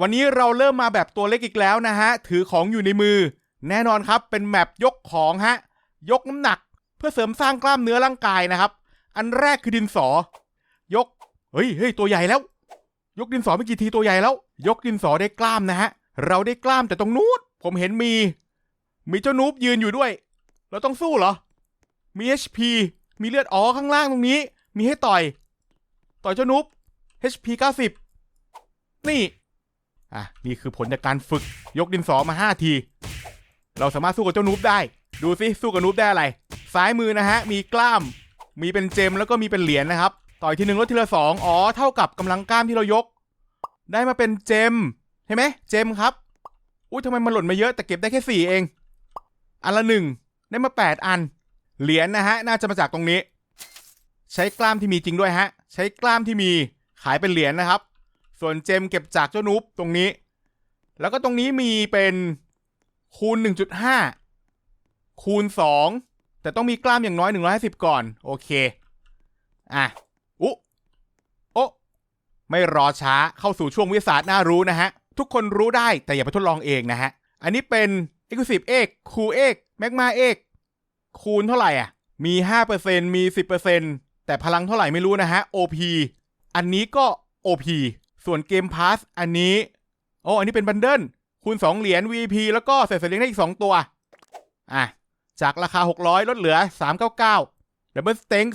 วันนี้เราเริ่มมาแบบตัวเล็กอีกแล้วนะฮะ ถือของอยู่ในมือ แน่นอนครับ เป็นแมปยกของฮะ ยกน้ำหนัก เพื่อเสริมสร้างกล้ามเนื้อร่างกายนะครับ อันแรกคือดินสอ ยก เฮ้ยเฮ้ยตัวใหญ่แล้ว ยกดินสอไปกี่ทีตัวใหญ่แล้ว ยกดินสอได้กล้ามนะฮะ เราได้กล้ามแต่ตรงนู้นผมเห็นมี มีเจ้านูบยืนอยู่ด้วย เราต้องสู้เหรอ มี HP มีเลือดอ๋อข้างล่างตรงนี้ มีให้ต่อย ต่อยเจ้านูบ HP 90 นี่ อะนี่คือผลจากการฝึกยกดินสอมา 5 ที เราสามารถสู้กับเจ้านูบได้ ดูสิสู้กับนูบได้อะไร ซ้ายมือนะฮะ มีกล้าม มีเป็นเจมแล้วก็มีเป็นเหรียญนะครับ ต่อยทีหนึ่งลดทีละสองอ๋อ เท่ากับกำลังกล้ามที่เรายก ได้มาเป็นเจมใช่ไหมเจมครับ อุ้ยทำไมมันหล่นมาเยอะแต่เก็บได้แค่สี่เอง อันละหนึ่งได้มาแปดอัน เหรียญนะฮะ น่าจะมาจากตรงนี้ ใช้กล้ามที่มีจริงด้วยฮะ ใช้กล้ามที่มีขายเป็นเหรียญนะครับ ส่วนเจมเก็บจากเจ้านูบตรงนี้ แล้วก็ตรงนี้มีเป็นคูณ 1.5 คูณ 2 แต่ต้องมีกล้ามอย่างน้อย 150 ก่อน โอเค อะอุ๊โอะไม่รอช้าเข้าสู่ช่วงวิทยาศาสตร์น่ารู้นะฮะ ทุกคนรู้ได้แต่อย่าไปทดลองเองนะฮะ อันนี้เป็น Exclusive เอกคูเอ็กแมกมาเอกคูณเท่าไหร่อะ มี 5%มี 10%แต่พลังเท่าไหร่ไม่รู้นะฮะ OP อันนี้ก็ OP ส่วนเกมพาสอันนี้โอ้อันนี้เป็นบันเดิลคูณ 2 เหรียญ VIP แล้วก็ใส่เสลียงได้อีก 2 ตัว อะ จากราคา 600 ลดเหลือ 399ดับเบิลสเต็ง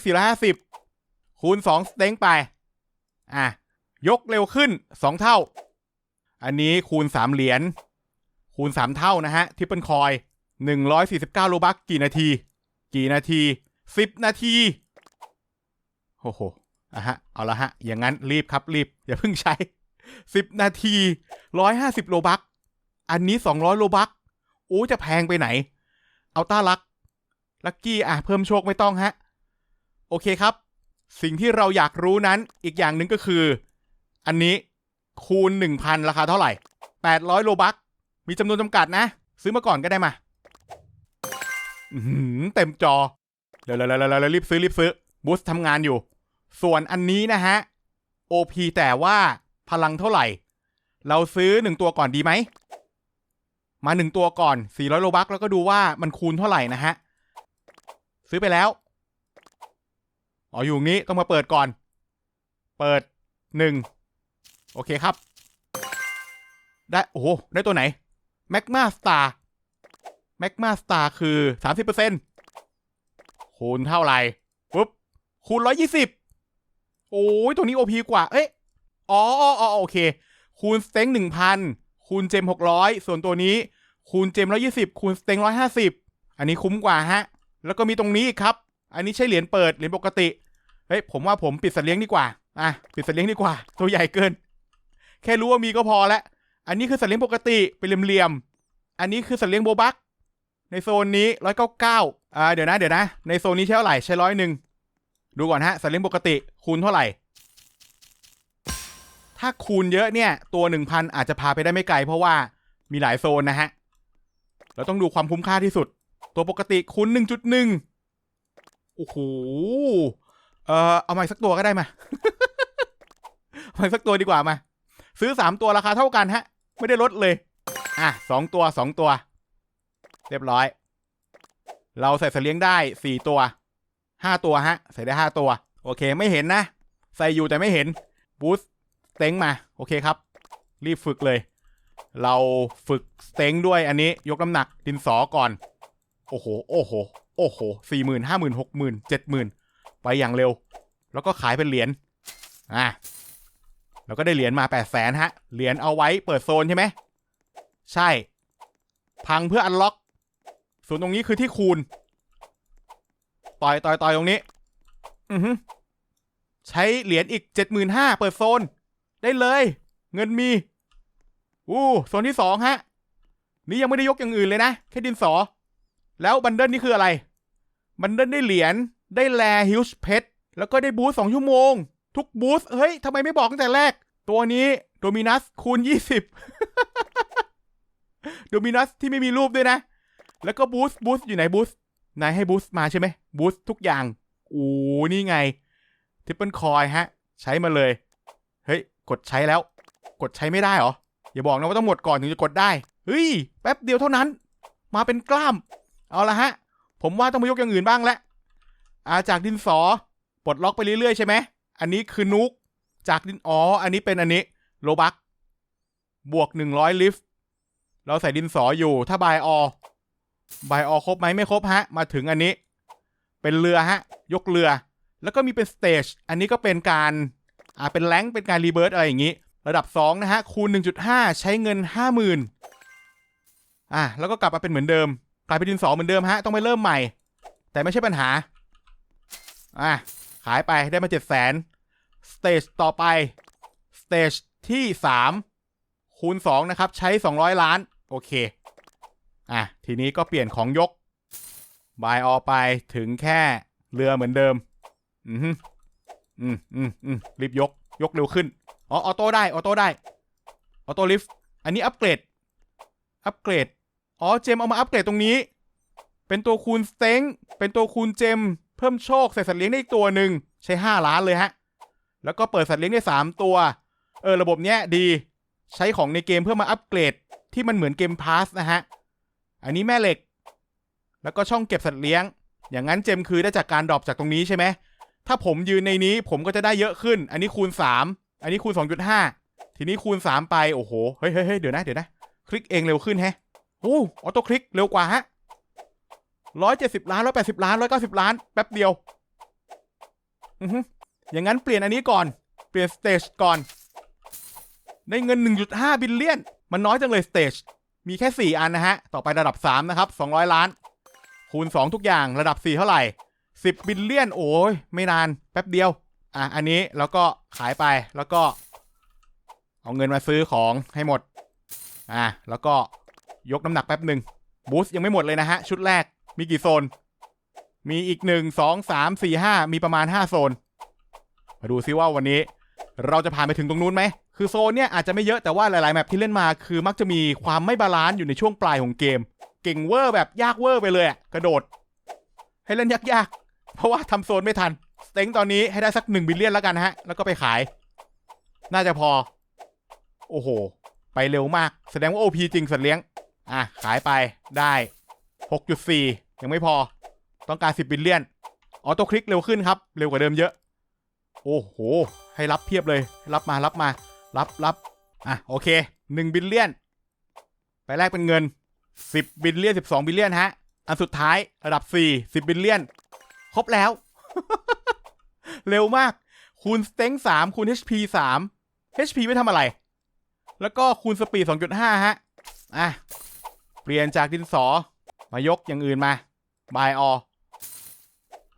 450 คูณ 2 สเต็งไป อะ ยกเร็วขึ้น 2 เท่า อันนี้คูณ 3 เหรียญ คูณ 3 เท่านะฮะทิปเปิลคอย 149 โลบักกี่นาที กี่นาที 10 นาที โอ้โห อะฮะ เอาละฮะ อย่างนั้นรีบครับรีบ อย่าเพิ่งใช้ 10 นาที 150 โลบัก อันนี้ 200 โลบัก โอ้จะแพงไปไหน เอาต้าลัก ลักกี้อะ เพิ่มโชคไม่ต้องฮะ โอเคครับ สิ่งที่เราอยากรู้นั้นอีกอย่างหนึ่งก็คือ อันนี้คูณ 1,000 ราคาเท่าไหร่ 800 โลบัก มีจำนวนจำกัดนะ ซื้อมาก่อนก็ได้มาเต็มจอ เร็วๆๆๆรีบซื้อรีบซื้อบูสทำงานอยู่ ส่วนอันนี้นะฮะ OP แต่ว่าพลังเท่าไหร่ เราซื้อหนึ่งตัวก่อนดีไหม มาหนึ่งตัวก่อน 400 โลบักแล้วก็ดูว่ามันคูณเท่าไหร่นะฮะ ซื้อไปแล้ว อ๋ออยู่งี้ต้องมาเปิดก่อน เปิดหนึ่งโอเคครับ ได้ โอ้โห ได้ตัวไหนแมกมาสตาร์แมกมาสตาร์คือ 30%คูณเท่าไหร่ปุ๊บคูณ 120 โอ้ยตัวนี้ OP กว่า เอ้ยอ๋ออ๋อออโอเค คูณสเต็งหนึ่งพันคูณเจมหกร้อยส่วนตัวนี้ คูณเจมร้อยี่สิบคูณสเต็งร้อยห้าสิบอันนี้คุ้มกว่าฮะ แล้วก็มีตรงนี้อีกครับ อันนี้ใช่เหรียญเปิดเหรียญปกติ เฮ้ยผมว่าผมปิดสัตว์เลี้ยงดีกว่า อะปิดสัตว์เลี้ยงดีกว่า ตัวใหญ่เกิน แค่รู้ว่ามีก็พอล้วอันนี้คือสัตว์เลี้ยงปกติเป็นเหลี่ยมๆอันนี้คือสัตว์เลี้ยงโบบักในโซนนี้ร้อยเก้าเก้าอ่าเดี๋ยวนะเดี๋ยวนะ ในโซนนี้ใช้เท่าไหร่ใช้ร้อยหนึ่ง ดูก่อนฮะสัตว์เลี้ยงปกติคูณเท่าไหร่ ถ้าคูณเยอะเนี่ย ตัวหนึ่งพันอาจจะพาไปได้ไม่ไกล เพราะว่ามีหลายโซนนะฮะเราต้องดูความคุ้มค่าที่สุด ตัวปกติคูณหนึ่งจุดหนึ่งโอ้โหเอ่อเอามาอีกสักตัวก็ได้มาเอามาอีกสักตัวดีกว่ามา ซื้อสามตัวราคาเท่ากันฮะ ไม่ได้ลดเลย อะสองตัวสองตัว เรียบร้อย เราใส่สัตว์เลี้ยงได้สี่ตัว ห้าตัวฮะ ใส่ได้ห้าตัว โอเคไม่เห็นนะ ใส่อยู่แต่ไม่เห็นบูสเต็งมา โอเคครับ รีบฝึกเลย เราฝึกเต็งด้วยอันนี้ยกน้ำหนักดินสอก่อน โอ้โห โอ้โห โอ้โหสี่หมื่นห้าหมื่นหกหมื่นเจ็ดหมื่นไปอย่างเร็ว แล้วก็ขายเป็นเหรียญอะแล้วก็ได้เหรียญมาแปดแสนฮะ เหรียญเอาไว้เปิดโซนใช่ไหม ใช่ พังเพื่ออันล็อก ส่วนตรงนี้คือที่คูณ ต่อยต่อยต่อยตรงนี้ อือฮึใช้เหรียญอีกเจ็ดหมื่นห้าเปิดโซน ได้เลย เงินมี อู้โซนที่สองฮะ นี่ยังไม่ได้ยกอย่างอื่นเลยนะ แค่ดินสอ แล้วบันเดิลนี่คืออะไร บันเดิลได้เหรียญ ได้แลฮิวส์เพชรแล้วก็ได้บูสสองชั่วโมง ทุกบูสเฮ้ยทำไมไม่บอกตั้งแต่แรก ตัวนี้โดมินัสคูณยี่สิบโดมินัสที่ไม่มีรูปด้วยนะ แล้วก็บูสบูสอยู่ไหนบูส นายให้บูสต์มาใช่ไหมบูสต์ทุกอย่างโอ้นี่ไงทิปเปิลคอยฮะ ใช้มาเลย เฮ้ย กดใช้แล้ว กดใช้ไม่ได้เหรอ อย่าบอกนะว่าต้องหมดก่อนถึงจะกดได้ เฮ้ย แป๊บเดียวเท่านั้น มาเป็นกล้าม เอาละฮะ ผมว่าต้องมายกอย่างอื่นบ้างแล้วอาจากดินสอ ปลดล็อกไปเรื่อยๆใช่ไหม อันนี้คือนุก จากดินอ๋อ อันนี้เป็นอันนี้โลบัก บวกหนึ่งร้อยลิฟต์เราใส่ดินสออยู่ ถ้าบายอ อบายออครบไหมไม่ครบฮะ มาถึงอันนี้ เป็นเรือฮะ ยกเรือ แล้วก็มีเป็นสเตจอันนี้ก็เป็นการอ่าเป็นแรงเป็นการรีเบิร์ตอะไรอย่างนี้ ระดับ 2 นะฮะ คูณ 1.5 ใช้เงิน 50,000อะแล้วก็กลับมาเป็นเหมือนเดิม กลายเป็นดินสอเหมือนเดิมฮะ ต้องไปเริ่มใหม่ แต่ไม่ใช่ปัญหาอะขายไปได้มา7 0 0 0 0 0สเตจต่อไปสเตจที่ 3 คูณ 2 นะครับ ใช้ 200 ล้าน โอเค อะ ทีนี้ก็เปลี่ยนของยกบายออไปถึงแค่เรือเหมือนเดิม อืมอืมอืมอืมรีบยก ยกเร็วขึ้น อ๋อ ออโต้ได้ ออโต้ได้ ออโต้ลิฟต์ อันนี้อัปเกรด อัปเกรด อ๋อ เจมเอามาอัปเกรดตรงนี้ เป็นตัวคูณสเต็งเป็นตัวคูณเจม เพิ่มโชค ใส่สัตว์เลี้ยงได้อีกตัวหนึ่ง ใช้ 5 ล้านเลยฮะ แล้วก็เปิดสัตว์เลี้ยงได้ 3 ตัว เออ ระบบเนี้ยดี ใช้ของในเกมเพื่อมาอัปเกรดที่มันเหมือนเกมพาสนะฮะ อันนี้แม่เหล็ก แล้วก็ช่องเก็บสัตว์เลี้ยง อย่างนั้นเจมคือได้จากการดรอปจากตรงนี้ใช่ไหม ถ้าผมยืนในนี้ผมก็จะได้เยอะขึ้น อันนี้คูณ 3 อันนี้คูณ 2.5 ทีนี้คูณ 3 ไป โอ้โหเฮ้ยเฮ้ยเฮ้ยเดี๋ยวนะ เดี๋ยวนะ คลิกเองเร็วขึ้นแฮะโอ้ออโต้คลิกเร็วกว่าฮะร้อยเจ็ดสิบล้านร้อยแปดสิบล้านร้อยเก้าสิบล้านแป๊บเดียว อือฮึอย่างนั้นเปลี่ยนอันนี้ก่อน เปลี่ยนสเตจก่อน ได้เงิน1.5บิลเลียน มันน้อยจังเลยสเตจ มีแค่ 4 อันนะฮะ ต่อไประดับ 3 นะครับ 200 ล้าน คูณ 2 ทุกอย่างระดับ 4 เท่าไหร่ 10 บิลเลียน โอ้ย ไม่นาน แป๊บเดียว อะ อันนี้แล้วก็ขายไปแล้วก็ เอาเงินมาซื้อของให้หมด อะ แล้วก็ยกน้ำหนักแป๊บหนึ่งบูสต์ยังไม่หมดเลยนะฮะ ชุดแรกมีกี่โซน มีอีก 1 2 3 4 5 มีประมาณ 5 โซน มาดูซิว่าวันนี้ เราจะผ่านไปถึงตรงนู้นไหม คือโซนเนี่ยอาจจะไม่เยอะแต่ว่าหลายๆแมปที่เล่นมาคือมักจะมีความไม่บาลานซ์อยู่ในช่วงปลายของเกม เก่งเวอร์แบบยากเวอร์ไปเลยอะกระโดด ให้เล่นยากๆ เพราะว่าทำโซนไม่ทันสเต็งตอนนี้ให้ได้สักหนึ่งบิลเลียนแล้วกันนะฮะ แล้วก็ไปขาย น่าจะพอ โอ้โห ไปเร็วมาก แสดงว่า OP จริงสัตว์เลี้ยง อะ ขายไปได้ 6.4 ยังไม่พอ ต้องการ 10บิลเลียน ออโต้คลิกเร็วขึ้นครับ เร็วกว่าเดิมเยอะ โอ้โห ให้รับเพียบเลย รับมา รับมา รับรับอะโอเค1บิลเลียน ไปแลกเป็นเงิน10บิลเลียน12บิลเลียนฮะ อันสุดท้ายระดับ4 10บิลเลียน ครบแล้ว เร็วมาก คูณสเต็ง3คูณ HP 3 HP ไม่ทำอะไร แล้วก็คูณสปีด2.5ฮะ อะ เปลี่ยนจากดินสอ มายกอย่างอื่นมาบายอ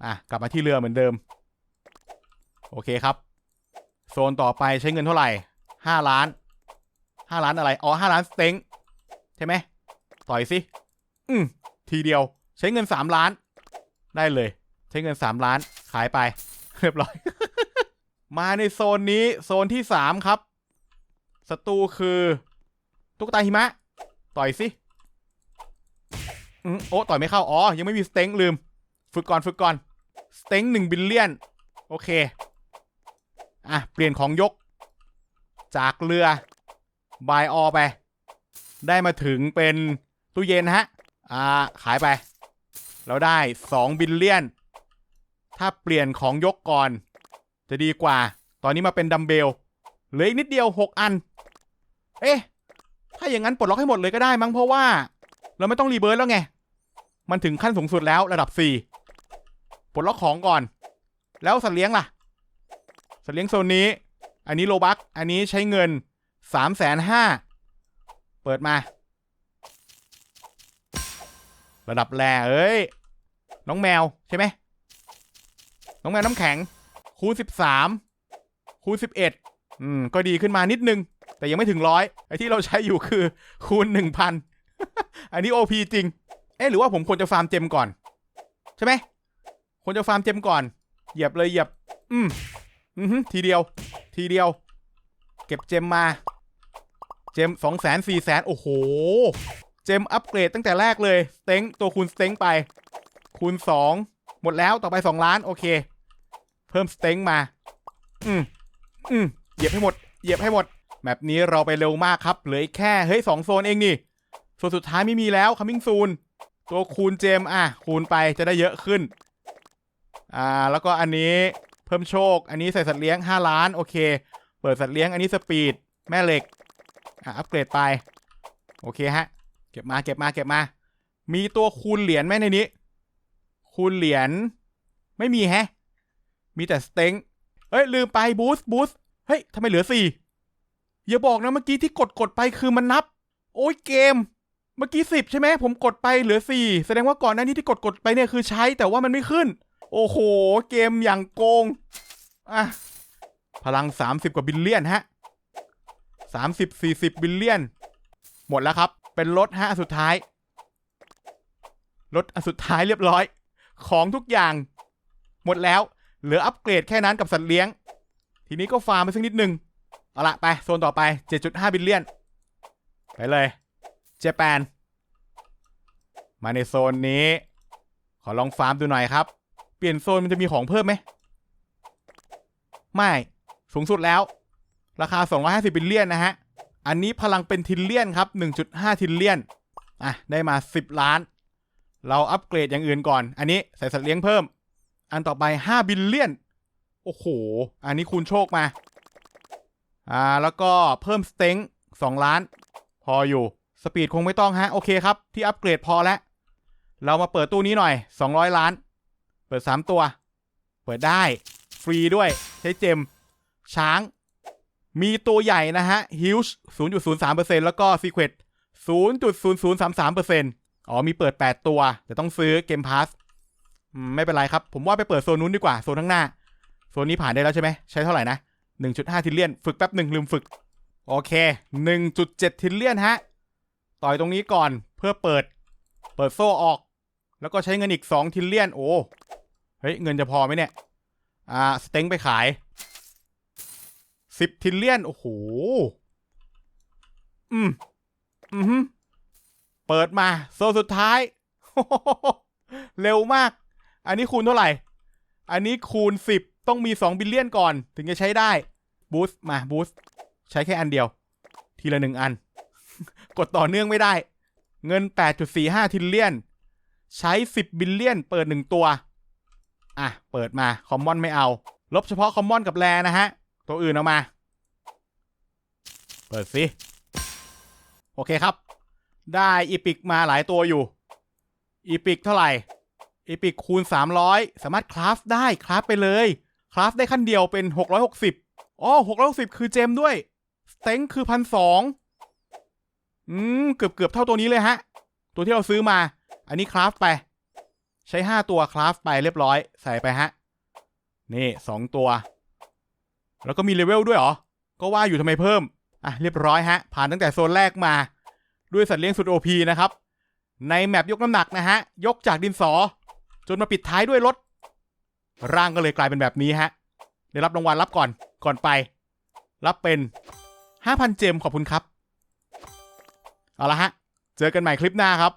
อะ กลับมาที่เรือเหมือนเดิม โอเคครับ โซนต่อไปใช้เงินเท่าไหร่ ห้าล้านห้าล้านอะไร อ๋อห้าล้านสเต็งใช่ไหมต่อยสิ อืมทีเดียว ใช้เงินสามล้าน ได้เลย ใช้เงินสามล้าน ขายไป เรียบร้อย มาในโซนนี้ โซนที่สามครับศัตรูคือตุ๊กตาหิมะ ต่อยสิอืมโอ้ต่อยไม่เข้า อ๋อ ยังไม่มีสเต็งลืม ฝึกก่อนฝึกก่อนสเต็งหนึ่งบิลเลียน โอเค อะ เปลี่ยนของยก จากเรือบายออไป ได้มาถึงเป็นตู้เย็นฮะ อ่า ขายไปแล้วได้ 2 บิลเลียน ถ้าเปลี่ยนของยกก่อน จะดีกว่า ตอนนี้มาเป็นดัมเบล เหลืออีกนิดเดียว 6 อัน เอ๊ะ ถ้าอย่างนั้นปลดล็อกให้หมดเลยก็ได้มั้งเพราะว่า เราไม่ต้องรีเบิร์ตแล้วไง มันถึงขั้นสูงสุดแล้วระดับ 4 ปลดล็อกของก่อน แล้วสัตว์เลี้ยงล่ะ สัตว์เลี้ยงโซนนี้ อันนี้โลบักอันนี้ใช้เงินสามแสนห้าเปิดมา ระดับแรเอ้ย น้องแมวใช่ไหมน้องแมวน้ำแข็ง คูณสิบสามคูณสิบเอ็ดอืม ก็ดีขึ้นมานิดนึง แต่ยังไม่ถึงร้อยไอ้ที่เราใช้อยู่คือ คูณหนึ่งพันอันนี้โอพีจริง เอ๊ะหรือว่าผมควรจะฟาร์มเจมก่อน ใช่ไหมควรจะฟาร์มเจมก่อน เหยียบเลยเหยียบ อืม อือทีเดียว ทีเดียว เก็บเจมมา เจมสองแสนสี่แสนโอ้โห เจมอัปเกรดตั้งแต่แรกเลยสเต็งตัวคูณสเต็งไป คูณสองหมดแล้วต่อไปสองล้าน โอเค เพิ่มสเต็งมา อืมอืมเหยียบให้หมด เหยียบให้หมดแบบนี้เราไปเร็วมากครับ เหลือแค่ เฮ้ยสองโซนเองนี่โซนสุดท้ายไม่มีแล้วคัมมิ่งซูนตัวคูณเจมอะ คูณไปจะได้เยอะขึ้น อ่า แล้วก็อันนี้ พิ่มโชค อันนี้ใส่สัตว์เลี้ยง 5 ล้าน โอเค เปิดสัตว์เลี้ยง อันนี้สปีด แม่เหล็ก อะ อัปเกรดไป โอเคฮะ เก็บมา เก็บมา เก็บมา มีตัวคูณเหรียญไหมในนี้ คูณเหรียญ ไม่มีแฮะ มีแต่สเต็งเฮ้ย ลืมไปบูสต์บูสต์เฮ้ยทำไมเหลือสี่อย่าบอกนะเมื่อกี้ที่กดกดไปคือมันนับ โอ้ยเกม เมื่อกี้สิบใช่ไหมผมกดไปเหลือสี่แสดงว่าก่อนหน้านี้ที่กดกดไปเนี่ยคือใช้แต่ว่ามันไม่ขึ้น โอ้โห เกมอย่างโกง อะ พลัง 30 กว่าบิลเลียนฮะ30 40 บิลเลียน หมดแล้วครับ เป็นรถฮะสุดท้าย รถสุดท้ายเรียบร้อย ของทุกอย่าง หมดแล้ว เหลืออัปเกรดแค่นั้นกับสัตว์เลี้ยง ทีนี้ก็ฟาร์มไปสักนิดนึง เอาละไป โซนต่อไป 7.5 บิลเลียน ไปเลย เจแปน มาในโซนนี้ ขอลองฟาร์มดูหน่อยครับ ปลี่ยนโซนมันจะมีของเพิ่มไหม ไม่ สูงสุดแล้ว ราคา 250บิลเลียนนะฮะ อันนี้พลังเป็นทิลเลียนครับ 1.5 ทิลเลียน อะ ได้มา 10 ล้าน เราอัปเกรดอย่างอื่นก่อน อันนี้ใส่สัตว์เลี้ยงเพิ่ม อันต่อไป 5 บิลเลียน โอ้โห อันนี้คูณโชคมา อ่า แล้วก็เพิ่มสเต็ง2ล้าน พออยู่ สปีดคงไม่ต้องฮะ โอเคครับ ที่อัปเกรดพอแล้ว เรามาเปิดตู้นี้หน่อย 200 ล้าน ปิด3ตัว เปิดได้ ฟรีด้วย ใช้เจม ช้าง มีตัวใหญ่นะฮะ Huge 0.03%แล้วก็ Secret 0.0033%อ๋อ มีเปิด8ตัว แต่ต้องซื้อเกมพาสไม่เป็นไรครับ ผมว่าไปเปิดโซนนู้นดีกว่า โซนข้างหน้า โซนนี้ผ่านได้แล้วใช่ไหม ใช้เท่าไหร่นะ1.5ทิลเลียน ฝึกแป๊บหนึ่งลืมฝึก โอเค1.7ทิลเลียนฮะ ต่อยตรงนี้ก่อน เพื่อเปิด เปิดโซ่ออก แล้วก็ใช้เงินอีก2ทิลเลียน โอ้ เฮ้ย เงินจะพอไหมเนี่ย อ่า สเต็งไปขาย10ทิลเลียน โอ้โห อืม อืมเปิดมา โซสุดท้าย เร็วมาก อันนี้คูณเท่าไหร่ อันนี้คูณ10ต้องมี2บิลเลียนก่อน ถึงจะใช้ได้ บูสต์มา บูสต์ใช้แค่อันเดียว ทีละหนึ่งอัน กดต่อเนื่องไม่ได้ เงิน 8.45ทิลเลียน ใช้ 10 บิลเลียน เปิด1ตัว อะ เปิดมาคอมมอนไม่เอา ลบเฉพาะคอมมอนกับแรนะฮะ ตัวอื่นเอามา เปิดสิโอเคครับ ได้อีพิกมาหลายตัวอยู่ อีพิกเท่าไหร่ อีพิกคูณ 300 สามารถคราฟได้คราฟไปเลย คราฟได้ขั้นเดียวเป็น 660อ๋อ660 คือเจมด้วย สเต็งคือพันสองอืม เกือบเกือบเท่าตัวนี้เลยฮะ ตัวที่เราซื้อมา อันนี้คราฟไป ใช้ 5 ตัวคราฟไปเรียบร้อย ใส่ไปฮะ นี่ 2 ตัว แล้วก็มีเลเวลด้วยเหรอ ก็ว่าอยู่ทำไมเพิ่ม อะ เรียบร้อยฮะ ผ่านตั้งแต่โซนแรกมา ด้วยสัตว์เลี้ยงสุดโอพีนะครับ ในแมปยกน้ำหนักนะฮะ ยกจากดินสอ จนมาปิดท้ายด้วยรถ ร่างก็เลยกลายเป็นแบบนี้ฮะ ได้รับรางวัลรับก่อน ก่อนไป รับเป็น 5,000 เจมขอบคุณครับ เอาละฮะ เจอกันใหม่คลิปหน้าครับ